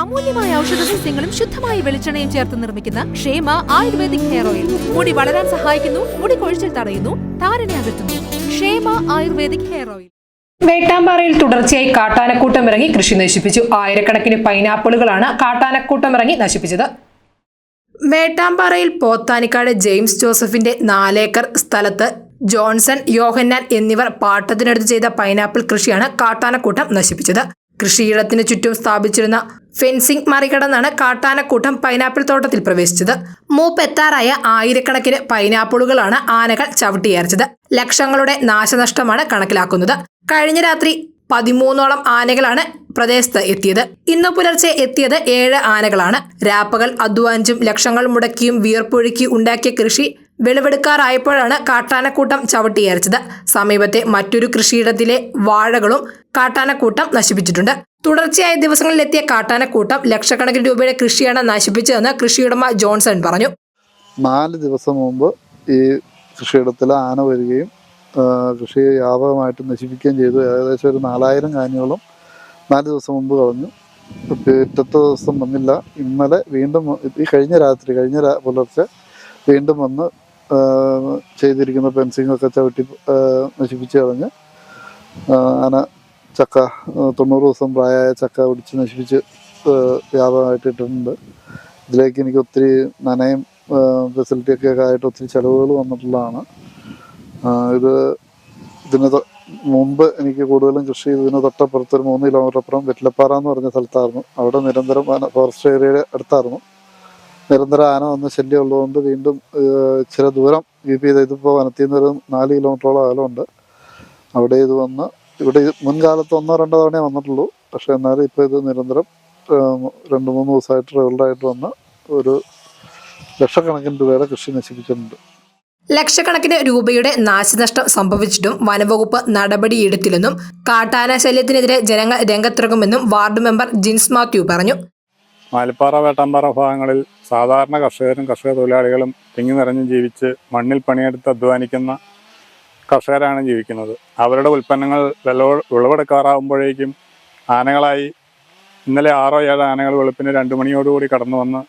അമൂല്യമായ ഔഷധ സസ്യങ്ങളും ശുദ്ധമായ വെളിച്ചെണ്ണയും ചേർത്ത് നിർമ്മിക്കുന്ന ക്ഷേമ ആയുർവേദിക് ഹെയർ ഓയിൽ. മുടി വളരാൻ സഹായിക്കുന്നു മുടി കൊഴിച്ചിൽ തടയുന്നു താരനെ അകറ്റുന്നു. ക്ഷേമ ആയുർവേദിക് ഹെയർ ഓയിൽ. വേട്ടാമ്പാറയിൽ തുടർച്ചയായി കാട്ടാനക്കൂട്ടം ഇറങ്ങി കൃഷി നശിപ്പിച്ചു. ആയിരക്കണക്കിന് പൈനാപ്പിളുകളാണ് കാട്ടാനക്കൂട്ടം ഇറങ്ങി നശിപ്പിച്ചത്. വേട്ടാമ്പാറയിൽ പോത്താനിക്കാട് ജെയിംസ് ജോസഫിന്റെ നാലേക്കർ സ്ഥലത്ത് ജോൺസൺ യോഹന്നാൻ എന്നിവർ പാട്ടത്തിനെടുത്ത് ചെയ്ത പൈനാപ്പിൾ കൃഷിയാണ് കാട്ടാനക്കൂട്ടം നശിപ്പിച്ചത്. കൃഷിയിടത്തിന് ചുറ്റും സ്ഥാപിച്ചിരുന്ന ഫെൻസിംഗ് മറികടന്നാണ് കാട്ടാനക്കൂട്ടം പൈനാപ്പിൾ തോട്ടത്തിൽ പ്രവേശിച്ചത്. മൂപ്പെത്താറായ ആയിരക്കണക്കിന് പൈനാപ്പിളുകളാണ് ആനകൾ ചവിട്ടിയേർച്ചത് ലക്ഷങ്ങളുടെ നാശനഷ്ടമാണ് കണക്കിലാക്കുന്നത്. കഴിഞ്ഞ രാത്രി പതിമൂന്നോളം ആനകളാണ് പ്രദേശത്ത് എത്തിയത്. ഇന്ന് പുലർച്ചെ എത്തിയത് ഏഴ് ആനകളാണ്. രാപ്പകൽ അധ്വാനിച്ചും ലക്ഷങ്ങൾ മുടക്കിയും വിയർപ്പൊഴുക്കി ഉണ്ടാക്കിയ കൃഷി വിളവെടുക്കാറായപ്പോഴാണ് കാട്ടാനക്കൂട്ടം ചവിട്ടിയേറിച്ചത് സമീപത്തെ മറ്റൊരു കൃഷിയിടത്തിലെ വാഴകളും കാട്ടാനക്കൂട്ടം നശിപ്പിച്ചിട്ടുണ്ട്. തുടർച്ചയായ ദിവസങ്ങളിലെത്തിയ കാട്ടാനക്കൂട്ടം ലക്ഷക്കണക്കിന് രൂപയുടെ കൃഷിയാണ് നശിപ്പിച്ചതെന്ന് കൃഷിയുടമ ജോൺസൺ പറഞ്ഞു. നാല് ദിവസം മുമ്പ് ഈ കൃഷിയിടത്തിൽ ആന വരികയും കൃഷിയെ കൃഷി വ്യാപകമായിട്ട് നശിപ്പിക്കുകയും ചെയ്തു. ഏകദേശം ഒരു നാലായിരം കാനികളും നാല് ദിവസം മുമ്പ് കളഞ്ഞു. പിറ്റത്തെ ദിവസം വന്നില്ല. ഇന്നലെ വീണ്ടും ഈ കഴിഞ്ഞ രാത്രി കഴിഞ്ഞ പുലർച്ചെ വീണ്ടും വന്ന് ചെയ്തിരിക്കുന്ന ഫെൻസിങ് ഒക്കെ ചവിട്ടി നശിപ്പിച്ച് കളഞ്ഞ് ആന ചക്ക തൊണ്ണൂറ് ദിവസം പ്രായമായ ചക്ക പിടിച്ച് നശിപ്പിച്ച് വ്യാപകമായിട്ട് ഇട്ടിട്ടുണ്ട്. ഇതിലേക്ക് എനിക്ക് ഒത്തിരി നനയും ഫെസിലിറ്റിയൊക്കെ ആയിട്ട് ഒത്തിരി ചിലവുകൾ വന്നിട്ടുള്ളതാണ്. ഇത് ഇതിന് മുമ്പ് എനിക്ക് കൂടുതലും കൃഷി ഇതിന് തൊട്ടപ്പുറത്ത് ഒരു മൂന്ന് കിലോമീറ്റർ അപ്പുറം വെറ്റിലപ്പാറ എന്ന് പറഞ്ഞ സ്ഥലത്തായിരുന്നു. അവിടെ നിരന്തരം ഫോറസ്റ്റ് ഏരിയയുടെ അടുത്തായിരുന്നു. നിരന്തരം ആന വന്ന് ശല്യം ഉള്ളതുകൊണ്ട് വീണ്ടും ചില ദൂരം കീപ്പ് ചെയ്ത് ഇതിപ്പോൾ വനത്തിൽ നിന്ന് ഒരു നാല് കിലോമീറ്ററോളം അകലമുണ്ട്. അവിടെ ഇത് വന്ന് ഇവിടെ മുൻകാലത്ത് ഒന്നോ രണ്ടോ തവണയേ വന്നിട്ടുള്ളൂ. പക്ഷേ എന്നാലും ഇപ്പോൾ ഇത് നിരന്തരം രണ്ട് മൂന്ന് ദിവസമായിട്ട് റെഗുലറായിട്ട് വന്ന് ഒരു ലക്ഷക്കണക്കിന് രൂപയുടെ കൃഷി നശിപ്പിച്ചിട്ടുണ്ട്. ലക്ഷക്കണക്കിന് രൂപയുടെ നാശനഷ്ടം സംഭവിച്ചിട്ടും വനവകുപ്പ് നടപടിയെടുത്തില്ലെന്നും കാട്ടാന ശല്യത്തിനെതിരെ ജനങ്ങൾ രംഗത്തിറങ്ങുമെന്നും വാർഡ് മെമ്പർ ജിൻസ് മാത്യു പറഞ്ഞു. മാലിപ്പാറ വേട്ടാമ്പാറ ഭാഗങ്ങളിൽ സാധാരണ കർഷകരും കർഷക തൊഴിലാളികളും തിങ്ങി നിറഞ്ഞു ജീവിച്ച് മണ്ണിൽ പണിയെടുത്ത് അധ്വാനിക്കുന്ന കർഷകരാണ് ജീവിക്കുന്നത്. അവരുടെ ഉൽപ്പന്നങ്ങൾ വിളവ വിളവെടുക്കാറാകുമ്പോഴേക്കും ആനകളായി ഇന്നലെ ആറോ ഏഴോ ആനകൾ വെളുപ്പിന് രണ്ട് മണിയോടുകൂടി കടന്നു വന്ന്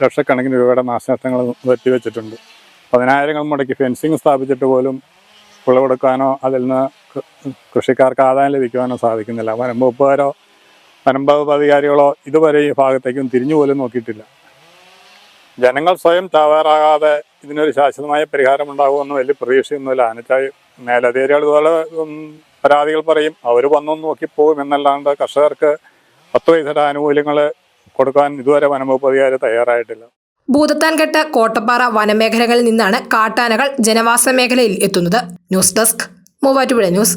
ലക്ഷക്കണക്കിന് രൂപയുടെ നാശനഷ്ടങ്ങൾ വരുത്തിവെച്ചിട്ടുണ്ട് പതിനായിരങ്ങൾ മുടക്കി ഫെൻസിങ് സ്ഥാപിച്ചിട്ട് പോലും വിളവെടുക്കാനോ അതിൽ നിന്ന് കൃഷിക്കാർക്ക് ആദായം ലഭിക്കുവാനോ സാധിക്കുന്നില്ല. വനംവകുപ്പുകാരോ വനംവകുപ്പ് ഇതുവരെ ഈ ഭാഗത്തേക്കും തിരിഞ്ഞു പോലും നോക്കിയിട്ടില്ല. ജനങ്ങൾ സ്വയം തയ്യാറാകാതെ ഇതിനൊരു ശാശ്വതമായ പരിഹാരം ഉണ്ടാകുമെന്ന് വലിയ പ്രതീക്ഷയൊന്നുമില്ല. എന്നുവെച്ചാൽ മേലധികാരികൾ ഇതുപോലെ പരാതികൾ പറയും അവർ നോക്കി പോകും എന്നല്ലാണ്ട് കർഷകർക്ക് പത്ത് പൈസയുടെ ആനുകൂല്യങ്ങൾ കൊടുക്കാൻ ഇതുവരെ വനംവകുപ്പ് അധികാരി തയ്യാറായിട്ടില്ല. ഭൂതത്താൻകെട്ട് കോട്ടപ്പാറ വനമേഖലകളിൽ നിന്നാണ് കാട്ടാനകൾ ജനവാസ മേഖലയിൽ എത്തുന്നത്. News desk Muvattupuzha news.